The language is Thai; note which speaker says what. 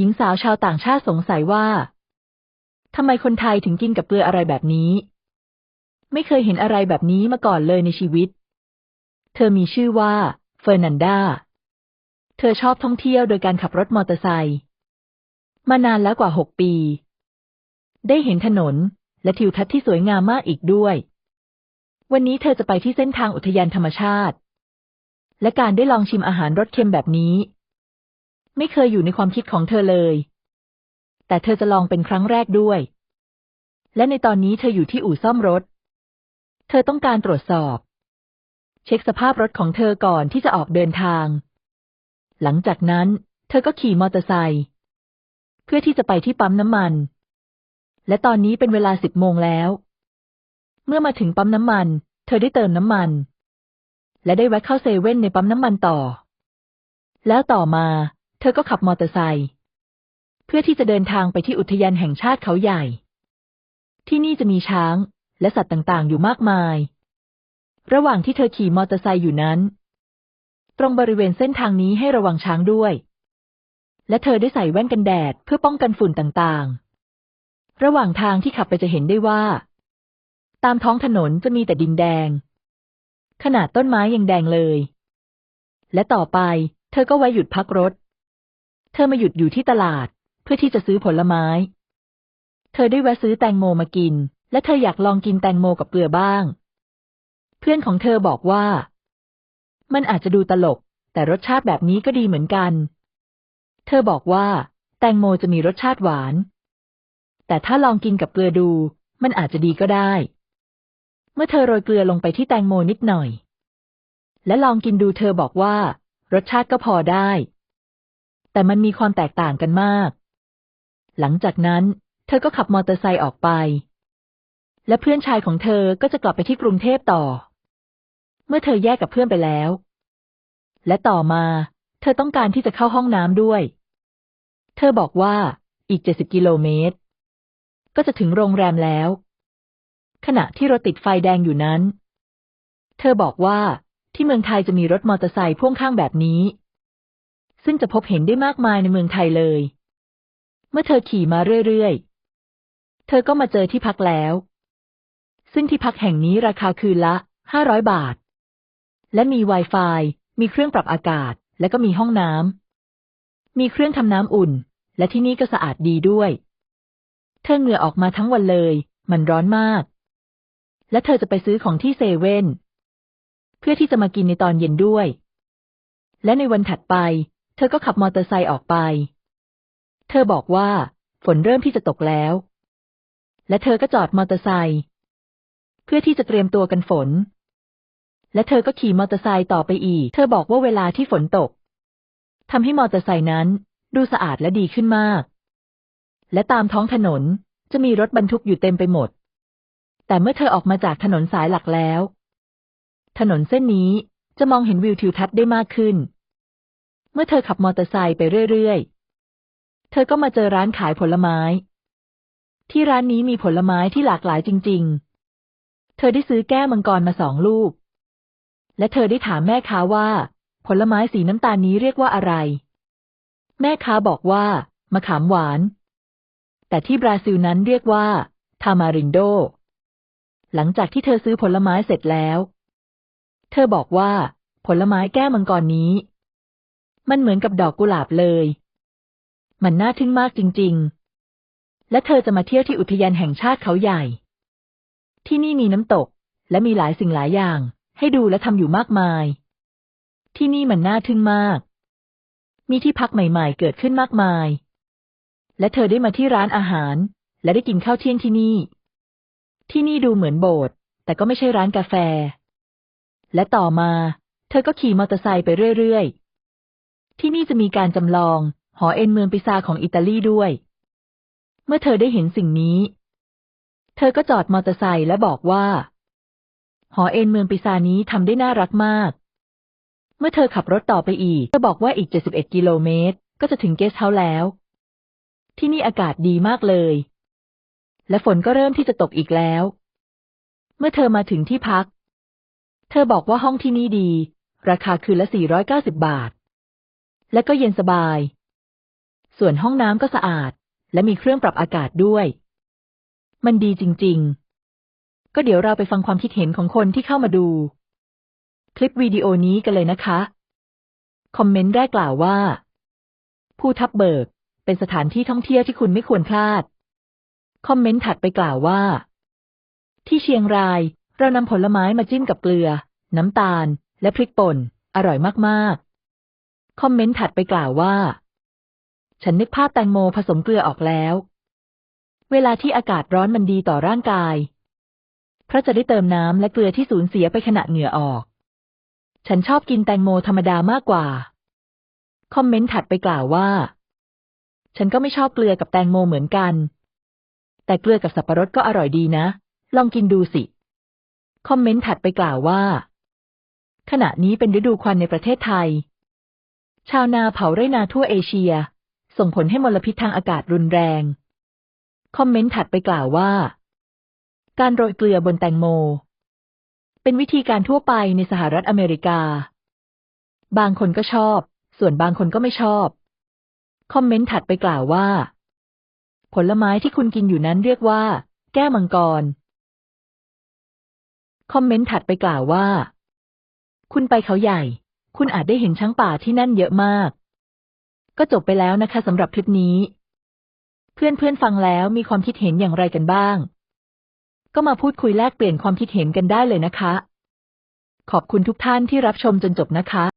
Speaker 1: หญิงสาวชาวต่างชาติสงสัยว่าทำไมคนไทยถึงกินกับเกลืออะไรแบบนี้ ไม่เคยเห็นอะไรแบบนี้มาก่อนเลยในชีวิต เธอมีชื่อว่าเฟอร์นันดา เธอชอบท่องเที่ยวโดยการขับรถมอเตอร์ไซค์มานานแล้วกว่าหกปี ได้เห็นถนนและทิวทัศน์ที่สวยงามมากอีกด้วย วันนี้เธอจะไปที่เส้นทางอุทยานธรรมชาติ และการได้ลองชิมอาหารรสเค็มแบบนี้ ไม่เคยอยู่ในความคิดของเธอเลย แต่เธอจะลองเป็นครั้งแรกด้วย และในตอนนี้เธออยู่ที่อู่ซ่อมรถ เธอต้องการตรวจสอบ เช็คสภาพรถของเธอก่อนที่จะออกเดินทาง หลังจากนั้น เธอก็ขี่มอเตอร์ไซค์เพื่อที่จะไปที่ปั๊มน้ำมัน และตอนนี้เป็นเวลาสิบโมงแล้ว เมื่อมาถึงปั๊มน้ำมัน เธอได้เติมน้ำมัน และได้แวะเข้าเซเว่นในปั๊มน้ำมันต่อ แล้วต่อมา เธอก็ขับมอเตอร์ไซค์เพื่อที่จะเดินทางไปที่อุทยานแห่งชาติเขาใหญ่ ที่นี่จะมีช้าง และสัตว์ต่างๆ อยู่มากมาย ระหว่างที่เธอขี่มอเตอร์ไซค์อยู่นั้น ตรงบริเวณเส้นทางนี้ให้ระวังช้างด้วย และเธอได้ใส่แว่นกันแดดเพื่อป้องกันฝุ่นต่างๆ ระหว่างทางที่ขับไปจะเห็นได้ว่า ตามท้องถนนจะมีแต่ดินแดง ขนาดต้นไม้ยังแดงเลย และต่อไป เธอก็ไว้หยุดพักรถ เธอมาหยุดอยู่ที่ตลาด เพื่อที่จะซื้อผลไม้ เธอได้แวะซื้อแตงโมมากิน และเธออยากลองกินแตงโมกับเกลือบ้าง เพื่อนของเธอบอกว่า มันอาจจะดูตลก แต่รสชาติแบบนี้ก็ดีเหมือนกัน เธอบอกว่า แตงโมจะมีรสชาติหวาน แต่ถ้าลองกินกับเกลือดู มันอาจจะดีก็ได้ เมื่อเธอโรยเกลือลงไปที่แตงโมนิดหน่อย และลองกินดูเธอบอกว่า รสชาติก็พอได้ แต่มันมีความแตกต่างกันมาก หลังจากนั้น เธอก็ขับมอเตอร์ไซค์ออกไป และเพื่อนชายของเธอก็จะกลับไปที่กรุงเทพต่อ เมื่อเธอแยกกับเพื่อนไปแล้ว และต่อมา เธอต้องการที่จะเข้าห้องน้ำด้วย เธอบอกว่าอีกเจ็ดสิบกิโลเมตร ก็จะถึงโรงแรมแล้ว ขณะที่รถติดไฟแดงอยู่นั้น เธอบอกว่าที่เมืองไทยจะมีรถมอเตอร์ไซค์พ่วงข้างแบบนี้ ซึ่งจะพบเห็นได้มากมายในเมืองไทยเลย เมื่อเธอขี่มาเรื่อยๆ เธอก็มาเจอที่พักแล้ว ซึ่งที่พักแห่งนี้ราคาคืนละห้าร้อยบาท และมี Wi-Fi มีเครื่องปรับอากาศ และก็มีห้องน้ำ มีเครื่องทำน้ำอุ่น และที่นี่ก็สะอาดดีด้วย เธอเหงื่อออกมาทั้งวันเลย มันร้อนมาก และเธอจะไปซื้อของที่เซเว่นเพื่อที่จะมากินในตอนเย็นด้วย และในวันถัดไป ธอก็ขับมอเตอร์ไซค์ออกไป เธอบอกว่า ฝนเริ่มที่จะตกแล้ว และเธอก็จอดมอเตอร์ไซค์เพื่อที่จะเตรียมตัวกันฝน และเธอก็ขี่มอเตอร์ไซค์ต่อไปอีก เธอบอกว่าเวลาที่ฝนตกทำให้มอเตอร์ไซค์นั้น ดูสะอาดและดีขึ้นมาก และตามท้องถนนจะมีรถบรรทุกอยู่เต็มไปหมด แต่เมื่อเธอออกมาจากถนนสายหลักแล้ว ถนนเส้นนี้จะมองเห็นวิวทิวทัศน์ได้มากขึ้น เมื่อเธอขับมอเตอร์ไซค์ไปเรื่อยๆ เธอก็มาเจอร้านขายผลไม้ ที่ร้านนี้มีผลไม้ที่หลากหลายจริง ๆ เธอได้ซื้อแก้วมังกรมาสองลูก และเธอได้ถามแม่ค้าว่า ผลไม้สีน้ำตาลนี้เรียกว่าอะไร แม่ค้าบอกว่ามะขามหวาน แต่ที่บราซิลนั้นเรียกว่า ทามารินโด หลังจากที่เธอซื้อผลไม้เสร็จแล้ว เธอบอกว่า ผลไม้แก้วมังกรนี้ มันเหมือนกับดอกกุหลาบเลย มันน่าทึ่งมากจริง ๆ และเธอจะมาเที่ยวที่อุทยานแห่งชาติเขาใหญ่ ที่นี่มีน้ำตก และมีหลายสิ่งหลายอย่าง ให้ดูและทำอยู่มากมาย ที่นี่มันน่าทึ่งมาก มีที่พักใหม่ ๆ เกิดขึ้นมากมาย และเธอได้มาที่ร้านอาหาร และได้กินข้าวเที่ยงที่นี่ ที่นี่ดูเหมือนโบสถ์แต่ก็ไม่ใช่ร้านกาแฟ และต่อมา เธอก็ขี่มอเตอร์ไซค์ไปเรื่อยๆ ที่นี่จะมีการจำลอง หอเอ็นเมืองปิซาของอิตาลีด้วย เมื่อเธอได้เห็นสิ่งนี้ เธอก็จอดมอเตอร์ไซค์และบอกว่า หอเอ็นเมืองปิซานี้ทำได้น่ารักมาก เมื่อเธอขับรถต่อไปอีกเธอบอกว่าอีก 71 กิโลเมตร ก็จะถึงเกสเฮาส์แล้ว ที่นี่อากาศดีมากเลย และฝนก็เริ่มที่จะตกอีกแล้ว เมื่อเธอมาถึงที่พัก เธอบอกว่าห้องที่นี่ดี ราคาคืนละ 490 บาท และก็เย็นสบาย ส่วนห้องน้ำก็สะอาด และมีเครื่องปรับอากาศด้วย มันดีจริง ๆ ก็เดี๋ยวเราไปฟังความคิดเห็นของคนที่เข้ามาดู คลิปวิดีโอนี้กันเลยนะคะ คอมเมนต์แรกกล่าวว่า ผู้ทับเบิก เป็นสถานที่ท่องเที่ยวที่คุณไม่ควรพลาด คอมเมนต์ถัดไปกล่าวว่า ที่เชียงราย เรานำผลไม้มาจิ้มกับเกลือ น้ำตาล และพริกป่น อร่อยมากๆ คอมเมนต์ถัดไปกล่าวว่า ฉันนึกภาพแตงโมผสมเกลือออกแล้ว เวลาที่อากาศร้อนมันดีต่อร่างกาย เพราะจะได้เติมน้ำและเกลือที่สูญเสียไปขณะเหงื่อออก ฉันชอบกินแตงโมธรรมดามากกว่า คอมเมนต์ถัดไปกล่าวว่า ฉันก็ไม่ชอบเกลือกับแตงโมเหมือนกัน แต่เกลือกับสับปะรดก็อร่อยดีนะ ลองกินดูสิ คอมเมนต์ถัดไปกล่าวว่า ขณะนี้เป็นฤดูควันในประเทศไทย ชาวนาเผาไร่นาทั่วเอเชีย ส่งผลให้มลพิษทางอากาศรุนแรง คอมเมนต์ถัดไปกล่าวว่า การโรยเกลือบนแตงโม เป็นวิธีการทั่วไปในสหรัฐอเมริกา บางคนก็ชอบ ส่วนบางคนก็ไม่ชอบ คอมเมนต์ถัดไปกล่าวว่า ผลไม้ที่คุณกินอยู่นั้นเรียกว่า แก้มังกร คอมเมนต์ถัดไปกล่าวว่า คุณไปเขาใหญ่ คุณอาจได้เห็นช้างป่าที่นั่นเยอะมาก ก็จบไปแล้วนะคะสำหรับคลิปนี้ เพื่อนๆฟังแล้วมีความคิดเห็นอย่างไรกันบ้าง ก็มาพูดคุยแลกเปลี่ยนความคิดเห็นกันได้เลยนะคะ ขอบคุณทุกท่านที่รับชมจนจบนะคะ